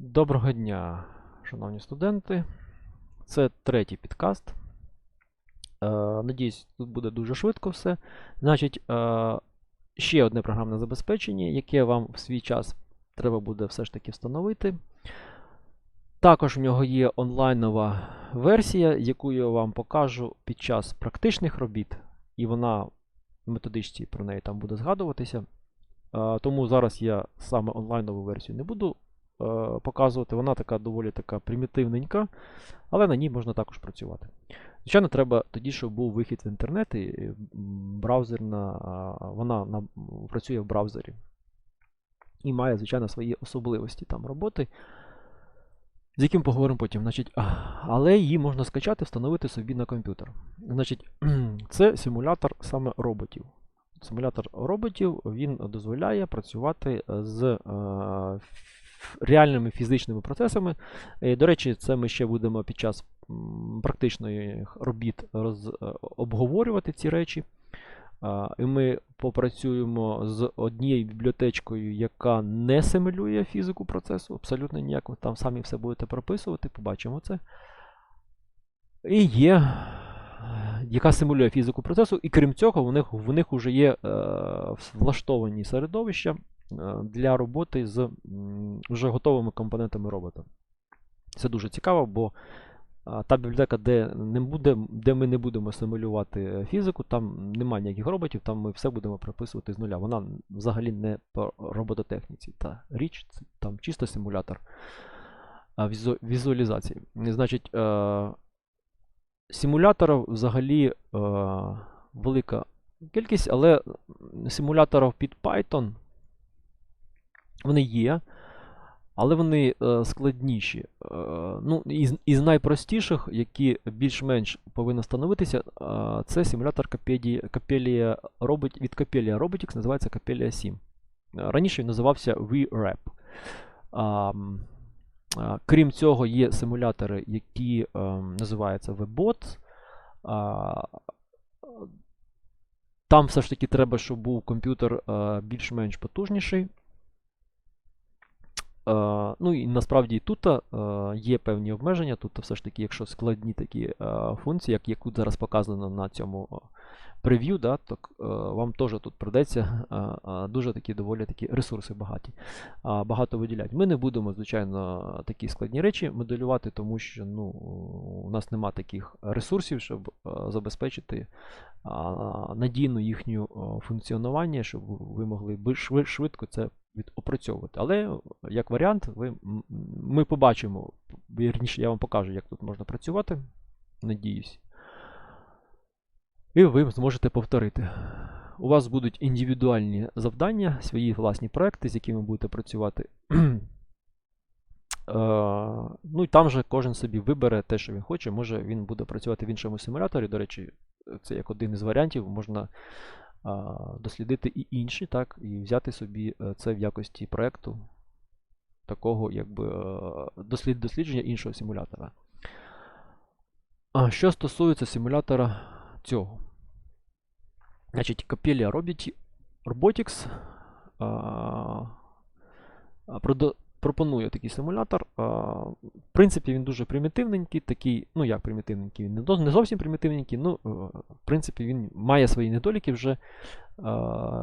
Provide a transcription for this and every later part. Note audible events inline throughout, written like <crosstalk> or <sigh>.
Доброго дня, шановні студенти. Це третій підкаст. Е, надіюсь, тут буде дуже швидко все. Значить, е, ще одне програмне забезпечення, яке вам в свій час треба буде все ж таки встановити. Також в нього є онлайнова версія, яку я вам покажу під час практичних робіт, і вона в методичці про неї там буде згадуватися. Е, тому зараз я саме онлайнову версію не буду показувати. Вона така доволі така примітивненька, але на ній можна також працювати. Звичайно, треба тоді, щоб був вихід в інтернет, і браузерна, вона на, працює в браузері. І має, звичайно, свої особливості там роботи, з яким поговоримо потім. Значить, але її можна скачати, встановити собі на комп'ютер. Значить, <clears throat> це симулятор саме роботів. Симулятор роботів він дозволяє працювати з е, реальними фізичними процесами. До речі, це ми ще будемо під час м, практичних робіт роз, е, обговорювати ці речі. І ми попрацюємо з однією бібліотечкою, яка не симулює фізику процесу, абсолютно ніяк. Там самі все будете прописувати, побачимо це. І є, яка симулює фізику процесу, і крім цього, в них, в них вже є е, влаштовані середовища для роботи з вже готовими компонентами робота. Це дуже цікаво, бо та бібліотека, де, не буде, де ми не будемо симулювати е, фізику, там немає ніяких роботів, там ми все будемо прописувати з нуля. Вона взагалі не по робототехніці. Та річ там чисто симулятор візу, візуалізації. Значить, е, симуляторів взагалі е, велика кількість, але симуляторів під Python вони є, але вони е, складніші. Е, ну, із, із найпростіших, які більш-менш повинні становитися, е, це симулятор Capella Robot, від Capella Robotics, називається Capella 7. Е, Раніше він називався VRAP. Крім цього, є симулятори, які називаються VBot. Там все ж таки треба, щоб був комп'ютер більш-менш потужніший. Е, Ну і насправді тут е, є певні обмеження. Тут все ж таки, якщо складні такі е, функції, як яку зараз показано на цьому прев'ю, да, то вам теж тут придеться дуже такі доволі такі ресурси багаті, багато виділяти. Ми не будемо, звичайно, такі складні речі моделювати, тому що ну, у нас нема таких ресурсів, щоб забезпечити а, надійно їхню функціонування, щоб ви могли швидко це опрацьовувати. Але як варіант, ви, ми побачимо, вірніше, я вам покажу, як тут можна працювати. Надіюсь. І ви зможете повторити. У вас будуть індивідуальні завдання, свої власні проекти, з якими будете працювати. <clears throat> Е, Ну і там же кожен собі вибере те, що він хоче. Може він буде працювати в іншому симуляторі. До речі, це як один із варіантів, можна дослідити і інші, так, і взяти собі е, це в якості проекту, такого якби е, дослід, дослідження іншого симулятора. Що стосується симулятора цього. Значить, Roboti- Robotics пропонує такий симулятор. В принципі, він дуже примітивненький, такий, ну як примітивненький, він не, зовсім примітивненький, ну, е, в принципі, він має свої недоліки вже,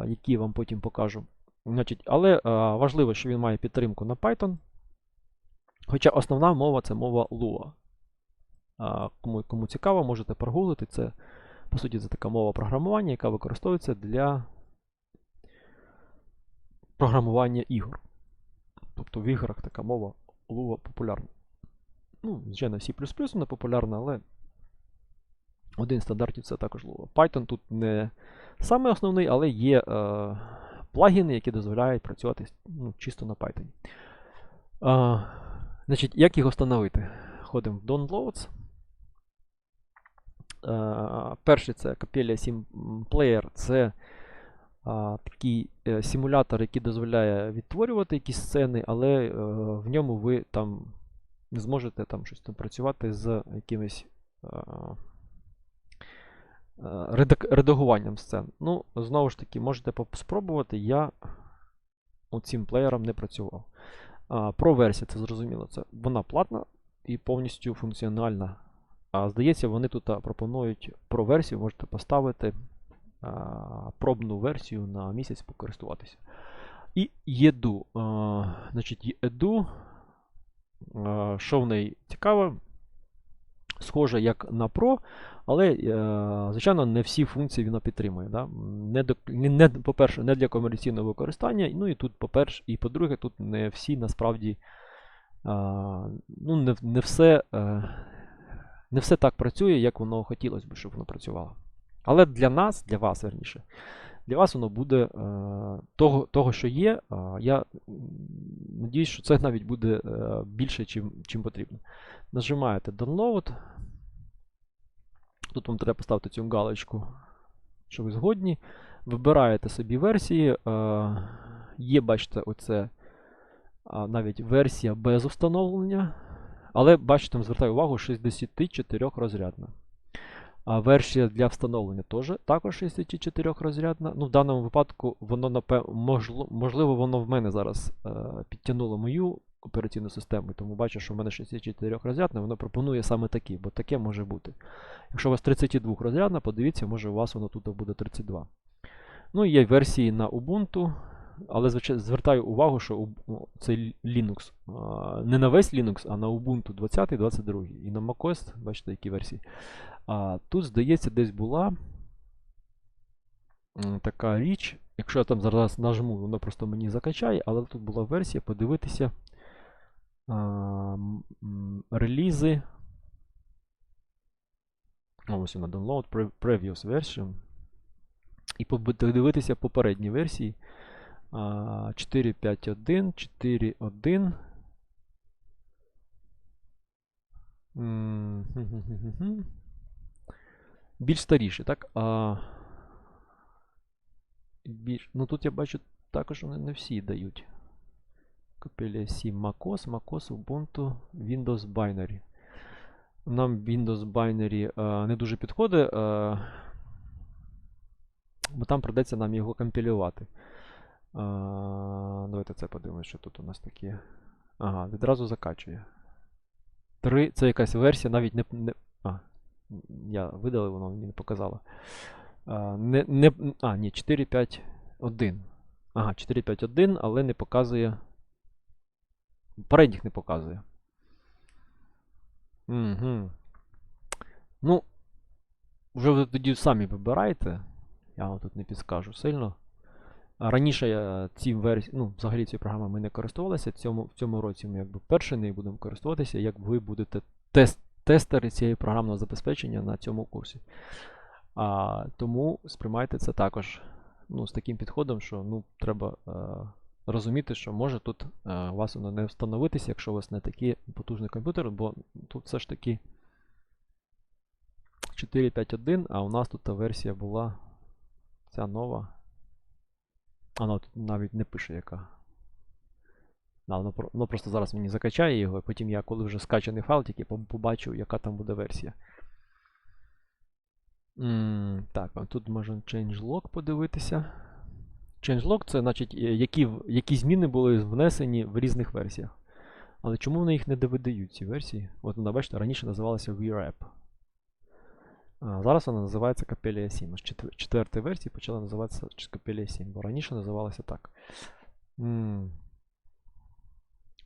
які я вам потім покажу. Значить, але важливо, що він має підтримку на Python. Хоча основна мова це мова Lua. Кому, кому цікаво, можете прогуглити. Це, по суті, це така мова програмування, яка використовується для програмування ігор. Тобто в іграх така мова Lua популярна. Ну, звичайно, C не популярна, але один з стандартів це також Lua. Python тут не саме основний, але є е, плагіни, які дозволяють працювати ну, чисто на Python. А, значить, як його встановити? Ходимо в Downloads. Е, перший це Capella 7 Player. Це такий е, симулятор, який дозволяє відтворювати якісь сцени, але е, в ньому ви там не зможете там щось там працювати з якимось редагуванням сцен. Ну, знову ж таки, можете спробувати. Я цим плеєром не працював. А, Pro версія, це зрозуміло, це вона платна і повністю функціональна. Здається, вони тут пропонують Pro версію, можете поставити пробну версію на місяць покористуватися. І Еду. Значить, Еду, а, що в неї цікаве, схоже як на Pro, але, е, звичайно, не всі функції вона підтримує. Да? Не не, по-перше, не для комерційного використання. Ну і тут, по-перше, і по-друге, тут не всі насправді ну, не, не, все, е, не все так працює, як воно хотілося б, щоб воно працювало. Але для нас, для вас верніше, для вас воно буде е, того, того, що є. Е, я надіюсь, що це навіть буде е, більше, чим, чим потрібно. Нажимаєте Download. Тут вам треба поставити цю галочку, що ви згодні. Вибираєте собі версії. Є, бачите, оце навіть версія без встановлення. Але бачите, звертаю увагу, 64 розрядна. А версія для встановлення теж також 64 розрядна. Ну, в даному випадку воно напев... можливо, воно в мене зараз е, підтягнуло мою операційну систему, тому бачу, що в мене 64 розрядна, воно пропонує саме такі, бо таке може бути. Якщо у вас 32 розрядна, подивіться, може у вас воно тут буде 32. Ну, і є версії на Ubuntu, але звертаю увагу, що цей Linux не на весь Linux, а на Ubuntu 20 22 і на macOS, бачите, які версії. А тут, здається, десь була така річ. Якщо я там зараз нажму, воно просто мені закачає, але тут була версія подивитися а, релізи. Ось вона download previous version. І подивитися попередні версії. 4.5.1, 4.1. М, хм-хм-хм-хм. Більш старіші, так? А, більш, ну тут я бачу також вони не всі дають. Капелія 7 MacOS, MacOS, Ubuntu, Windows Binary. Нам Windows Binary е, не дуже підходить, е, бо там придеться нам його компілювати. Е, давайте це подивимося, що тут у нас таке. Ага, відразу закачує. 3, це якась версія, навіть не. не а, я видалив, воно мені не показало. А, не, не, а, ні, 4.5.1. Ага, 4.5.1, але не показує. Передніх не показує. Угу. Ну, вже ви тоді самі вибирайте. Я вам тут не підскажу сильно. Раніше я ці версії, ну, взагалі цією програмою ми не користувалися. В цьому, в цьому році ми якби перший нею будемо користуватися, як ви будете тест, тестери цієї програмного забезпечення на цьому курсі. А, тому сприймайте це також ну, з таким підходом, що ну, треба е, розуміти, що може тут е, у вас воно не встановитися, якщо у вас не такий потужний комп'ютер, бо тут все ж таки 4.5.1, а у нас тут та версія була ця нова. А ну, навіть не пише яка. Да, воно, воно просто зараз мені закачає його, і потім я, коли вже скачаний файл, тільки побачу, яка там буде версія. М, так, тут можна changelog подивитися. Changelog це значить, е, які, які зміни були внесені в різних версіях. Але чому вони їх не видають, ці версії? От вона, бачите, раніше називалася VRAP. А зараз вона називається Capella 7. Аж четвер- четверта версія почала називатися Capella 7, бо раніше називалася так. М.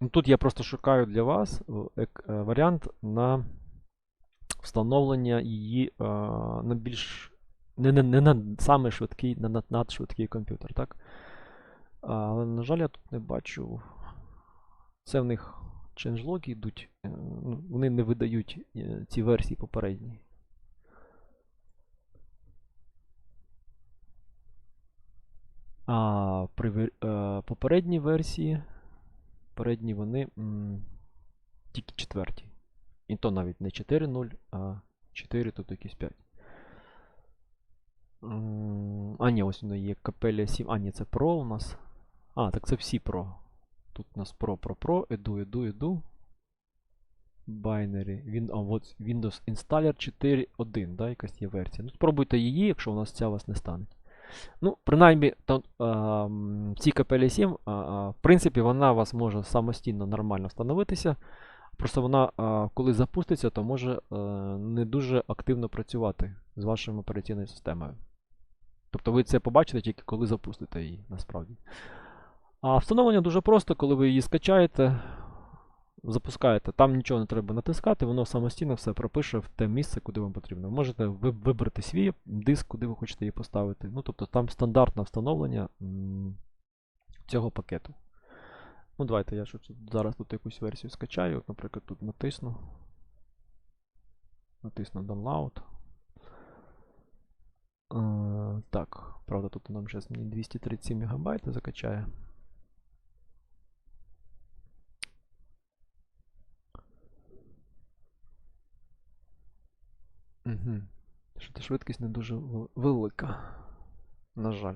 Ну, Тут я просто шукаю для вас е, е, варіант на встановлення її е, на більш. Не, не, не на саме швидкий, на надшвидкий комп'ютер, так? Але, на жаль, я тут не бачу. Це в них changelog йдуть. ну, Вони не видають ці версії попередні. А при попередній версії, попередні вони м, тільки четверті. І то навіть не 4.0, а 4 тут якісь 5. М, А, ні, ось воно є Capella 7. А, ні, це Pro у нас. А, так це всі Pro. Тут у нас Pro, Pro, Pro, Edu, Edu, Edu. Binary. Він, а, от Windows Installer 4.1, да, якась є версія. Ну, спробуйте її, якщо у нас ця вас не стане. Ну, принаймні, то, в цій капелі 7, а, а, в принципі, вона у вас може самостійно нормально встановитися. Просто вона, коли запуститься, то може е, не дуже активно працювати з вашою операційною системою. Тобто ви це побачите тільки коли запустите її насправді. А встановлення дуже просто, коли ви її скачаєте, запускаєте, там нічого не треба натискати, воно самостійно все пропише в те місце, куди вам потрібно. Можете вибрати свій диск, куди ви хочете її поставити. Ну, тобто там стандартне встановлення цього пакету. Ну, давайте я зараз тут якусь версію скачаю. Наприклад, тут натисну. Натисну Download. Е, так, правда, тут нам зараз 237 МБ закачає. Угу. Що швидкість не дуже велика. На жаль.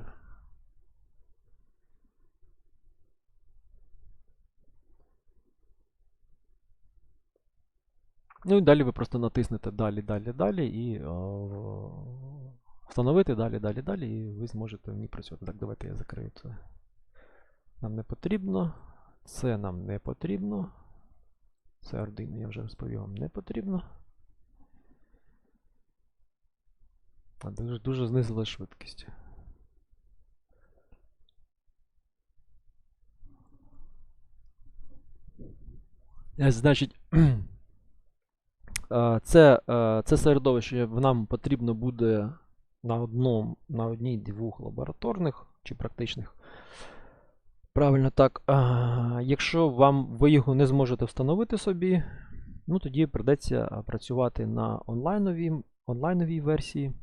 Ну і далі ви просто натиснете далі, далі, далі і е, встановити далі, далі, далі, і ви зможете в ній працювати. Так, давайте я закрию це. Нам не потрібно. Це нам не потрібно. Це Arduino, я вже розповів вам, не потрібно. А дуже, дуже знизила швидкість. Е, Значить, <clears throat> е, це, е, це середовище нам потрібно буде на одному, на одній двох лабораторних чи практичних. Правильно так. Якщо вам ви його не зможете встановити собі, ну тоді придеться працювати на онлайновій, онлайновій версії.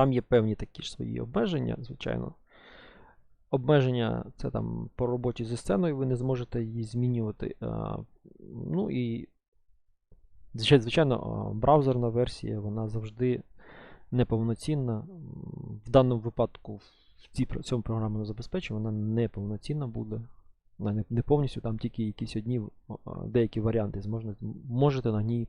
Там є певні такі ж свої обмеження, звичайно. Обмеження це там по роботі зі сценою, ви не зможете її змінювати. Ну і, звичайно, браузерна версія, вона завжди неповноцінна. В даному випадку в цьому програмному забезпеченні вона неповноцінна буде. Не повністю, там тільки якісь одні, деякі варіанти зможете, можете на ній